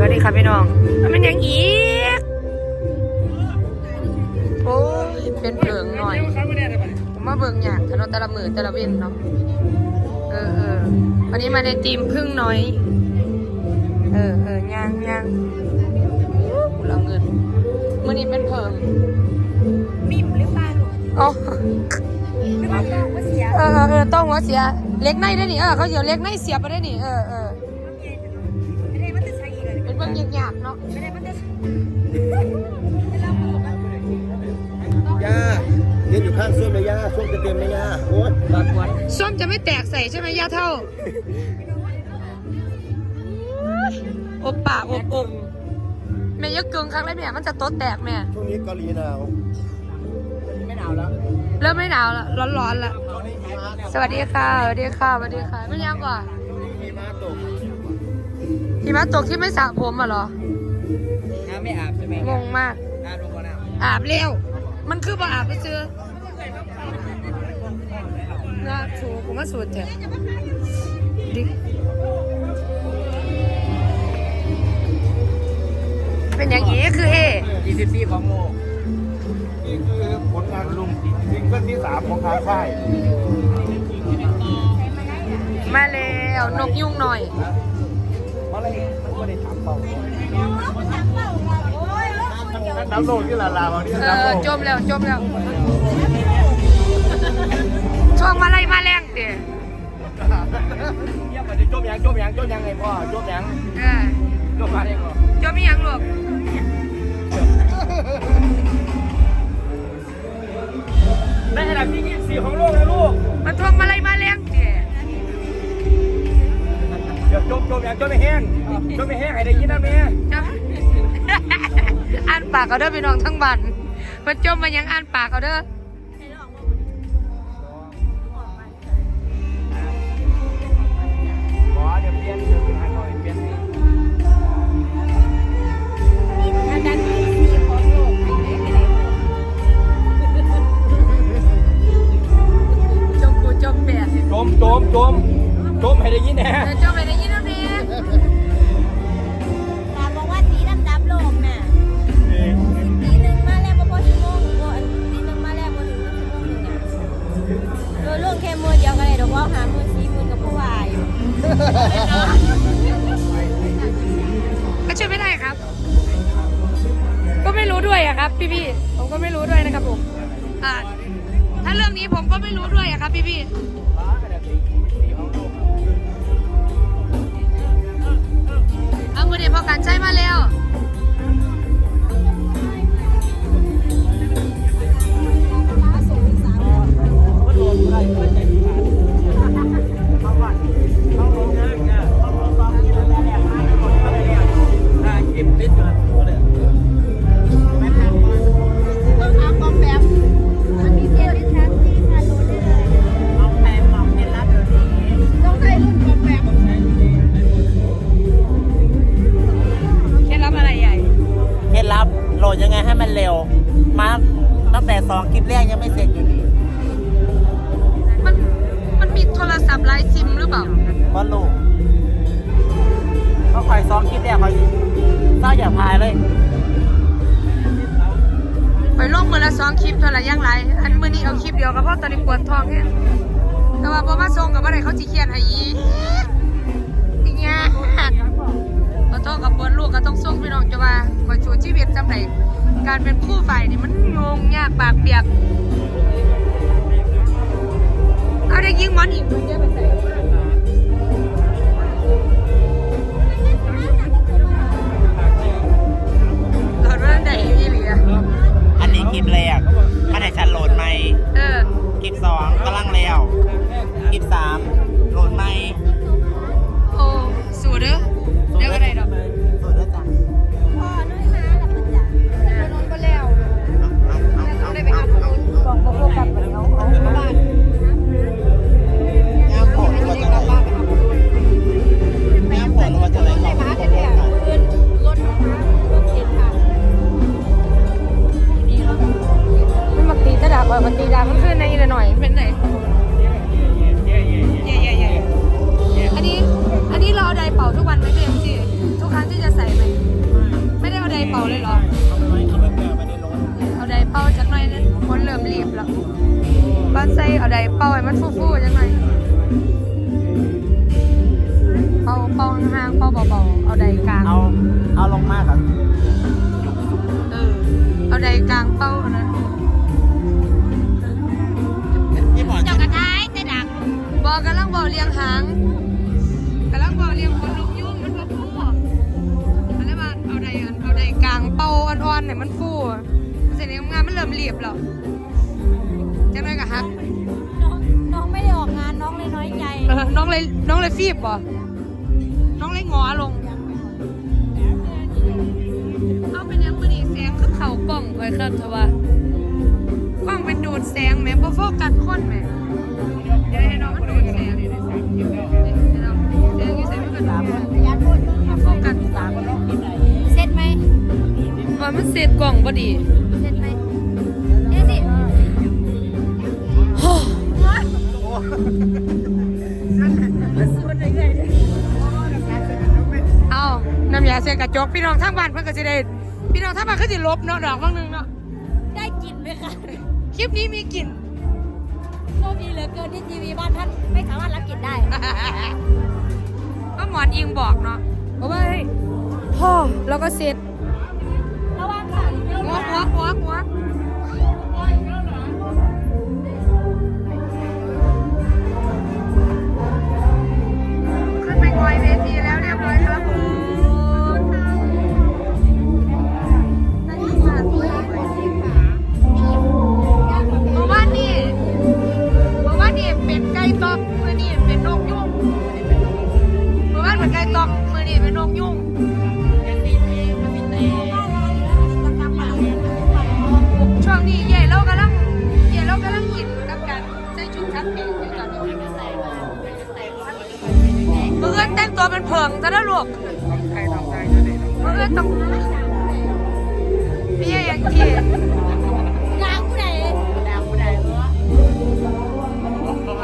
สวัสดีค่ะพี่น้อง มันเป็นอย่างอีก โอ้ย เป็นเพิงหน่อย ผมมาเบิ่งอยากถนนแต่ละมือแต่ละเว้นเนาะ เออเออวันนี้มาในทีมพึ่งน้อย เออเออย่างย่างกูละเงินมื่อนี้เป็นเพิงบิ่มหรือเปล่าลูกอ๋อหรือว่าต้องว่าเสีย เออเออเออต้องหัวเสีย เล็กในได้นี่เออเขาเดี๋ยวเล็กในเสียบไปได้นี่เออเออ ยากๆเนาะไม่ได้มันจะย่ายืนอยู่ข้างส้วมเลยย่าส้วมจะเต็มเลยย่าโอ๊ยบาดวันส้มจะไม่แตกใส่ใช่ไหมย่าเท่า อบป่าอบอบแม่ยกเกิงครั้งแรกแม่มันจะโต๊ดแตกแม่ ช่วงนี้เกาหลีหนาวไม่หนาวแล้ว เริ่มไม่หนาวแล้วร้อนๆแล้ว สวัสดีค่ะ สวัสดีค่ะ สวัสดีค่ะ ไม่ยังก่อนมีมาตกหิมะตกที่ไม่สระผมอะเหรอ น้ำไม่อาบใช่ไหมงงมาก น้ำลงมาน้อาบเร็ว มันคือบ่อาบไปซื้อนะถูกผมว่าสูตรเถอะดิเป็นอย่างนี้คือเอำ24ของโลกนี่คือผลงานลุงซิงเกิลที่สามของทางค่ายมาแล้วนกยุ่งหน่อย เพราะอะไรมันไม่ได้ถามเขาน้ำโลกที่ลาลาบางที่เอน้ำโลอจมแล้วจมแล้วช่วงมาไล่มาแรงเตี๋ยเยี่ยมเลยจมยังจมยังจมยังไงพ่อจมยังเออจมมาเองเหรอจมยังลูกในอันดับที่ งจมไม่แห้งให้ได้ยินนะแม่จมอ่านปากเอาเด้อพี่น้องทั้งบ้านมันจมมายังอ่านปากเอาเด้อ รู้ด้วยอะครับพี่พี่ผมก็ไม่รู้ด้วยนะครับผมอ่าถ้าเรื่องนี้ผมก็ไม่รู้ด้วยอะครับพี่พี่เอาเงินเดี๋ยวพอการใช้มาแล้ว สองคลิปแรกยังไม่เสร็จอยู่ดีมันมันมีโทรศัพท์ไลน์ซิมหรือเปล่าเพราะลูกก็คอยซ้อมคลิปแรกคอยเศร้าอย่าพายเลยไปลงมือละสองคลิปเท่าไหร่ยังไรอันมือนี้เอาคลิปเดียวก็เพราะตอนนี้ปวดท้องเนี่ยแต่ว่าพอมาส่งกับอะไรเขาจีเขียนให้อีกอีกเงี้ยขอโทษกับปวดลูกก็ต้องส่งพี่น้องจะว่าคอยชูชีวิตจำไหน การเป็นคู่ฝ่ายนี่มันงงยากปากเปียก เอาได้ยิงมันอีกมันเยอะไปใส่หลอดว่าไหนอีหลีอะอันนี้คลิปแรกถ้าไหนฉันโหลดไหมเออ คลิปสองกำลังแล้ว คลิปสามโหลดไหม เป่าเลยเหรอ เอาไปไว้เอาไปแปะไว้ในรถเอาใดเป่าจักหน่อยนึงคนเริ่มรีบแล้วบ้านใส่เอาใดเป่าให้มันฟูๆจักหน่อยเป่าเป่าห่างๆเป่าเบาๆเอาใดกลาง เอาเอาลงมากอะเออ เอาใดกลางเป่าอันนะพี่หมอนเจ้ากระทายแต่ดังบอกกำลังบอกเลี้ยงหางกำลังบอกเลี้ยงคนลูก ลางเป่าอ่อนๆให้มันฟูเสร็จแล้วงานมันเริ่มรีบแล้วจักหน่อยก็ฮักน้องน้องไม่ได้ออกงานน้องเลยน้อยใจเออน้องเลยน้องเลยฟีบบ่น้องเลยงอลงเอาเป็นยังมือนีแสงคือเขากล่องไว้ครับเถอะว่ากล้องเป็นดูดแสงแหม่บ่โฟกัสคนแหม่เดี๋ยวให้น้องมันดูดแสง มันเสร็จกล่องบ่ดีเสร็จไหมเดี๋ยวสิเอาน้ำยาเสียกระจกพี่น้องทั้งบ้านเพิ่นก็สิได้พี่น้องทั้งบ้านก็สิลบเนาะดอกบางหนึงเนาะได้กินไหมคะคลิปนี้มีกลิ่นโชคดีเหลือเกินที่ทีวีบ้านท่านไม่สามารถรับกินได้ก็หมอนอิงบอกเนาะบอกว่าเฮ้ยพ่อแล้วก็เสร็จ ระวังค่ะหัวหัวหัวหัวขึ้นไปกอยเวทีแล้วเรียบร้อยครับผมเมื่อวานนี่เมื่อวานนี่เป็นไก่ตอกเมื่อนี่เป็นนกยุ่งเมื่อวานเป็นไก่ตอกเมื่อนี่เป็นนกยุ่ง แต่งตัวเป็นเพิงซะแล้วลูกเมื่อเอินต้องพี่อย่างที่นางผู้ใดนางผู้ใดเหรอ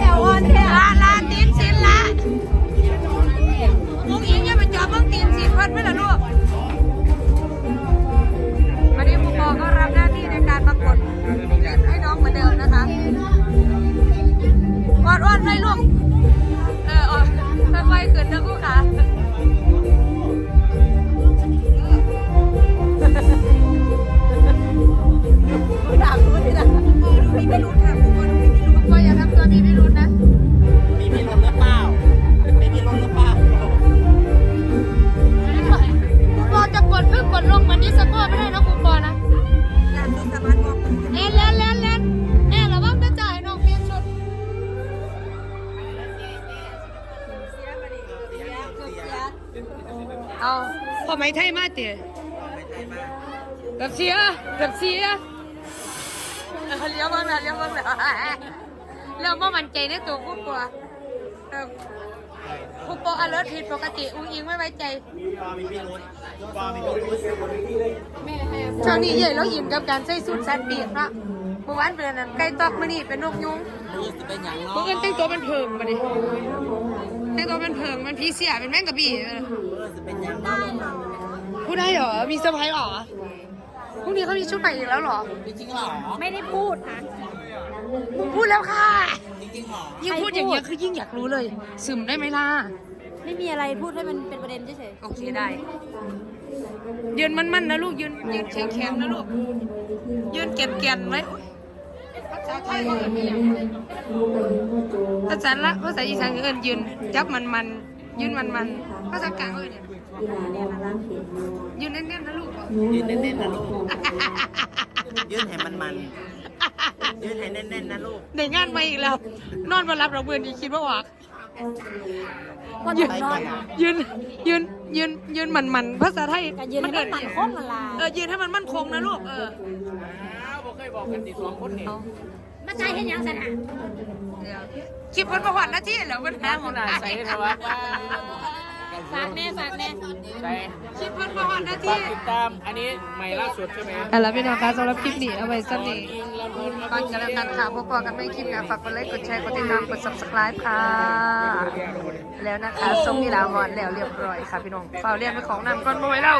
แต่ว่าเนี่ยลาลาตีนสินละ มีไม่รู้ค่ะคุณก็อย่าทำตัวมีไม่รู้นะมีมีรถหรือเปล่าไม่มีรถหรือเปล่าคุณปอจะกดพึ่งกดลงเหมือนดิสโก้ไม่ได้นะคุณปอนะเล่นเล่นเล่นเล่นแน่ระวังจะจ่ายน้องเปลี่ยนชุดเอาพอไหมไทยมาเตี๋ยกับเสียกับเสีย เออเลี้ยวบ้างนะเลี้ยวบ้างนะเรื่องว่ามันใจในตัวผู้ปัวผู้ปัวอเลิร์ผิดปกติ อุ้งอิงไม่ไว้ใจช่วงนี้ใหญ่แล้วอินกับการใส่สูทแซนปีกเนาะเมื่อวานเป็นอันนั้นไก่ตอกมื่อนี่เป็นนกยุงรู้สึกเป็นอย่างเมื่อกันแต่งตัวเป็นเพิงมาดิแต่งตัวเป็นเพิงมันพีเสียเป็นแมงกะบี่เออรู้สึกเป็นอย่างพูดได้เหรอมีเซอร์ไพรส์เหรอ พรุ่งนี้เขามีชุดใหม่อีกแล้วเหรอ จริงๆเหรอไม่ได้พูดนะมึงพูดแล้วค่ะ จริงๆเหรอยิ่งพูดอย่างเงี้ยคือยิ่งอยากรู้เลย ซึมได้ไหมล่ะ ไม่มีอะไรพูดให้มันเป็นประเด็นเฉยโอเคได้ ยืนมันๆนะลูก ยืนยืนแข็งๆนะลูก ยืนเก็บเกียนไว้โอ๊ยภาษาไทยก็เอินไม่ยังภาษาละภาษาอีสานก็เอินยืนจับมันมันๆยืนมันมันๆภาษากลางก็เอิน เนี่ยยืนแน่นๆนะลูกยืนแน่นๆนะลูกยืนให้มันมันๆยืนให้แน่นๆนะลูกได้งานมาอีกแล้ว นอนมารับดอกเบื่อนี้คิดว่าหวักๆก็ยืนนอนยืนยืนยืนยืนมันมันๆภาษาไทยการยืนให้มันมันคงมันลาเออยืนให้มันมั่นคงนะลูกเออมาใจเห็นยังสนะคลิปเพิ่นประวัติหน้าที่แล้วเพิ่นหาหมดใส่ทวัดฝาก แน่ฝากแน่คลิปเพิ่นประวัติหน้าที่ติดตามอันนี้ใหม่ล่าสุดใช่ไหมเอาละพี่น้องคะสำหรับคลิปนี้เอาไว้สักนี้ก่อนจะแล้วกันค่ะพบกันไม่คลิปนะฝากกดไลค์กดแชร์กดติดตามกด subscribe ค่ะ แล้วนะคะส้มมีลาหอนแล้วเรียบร้อยค่ะพี่น้องเฝ้าเรียนไปของนำก่อนบ่ไหวแล้ว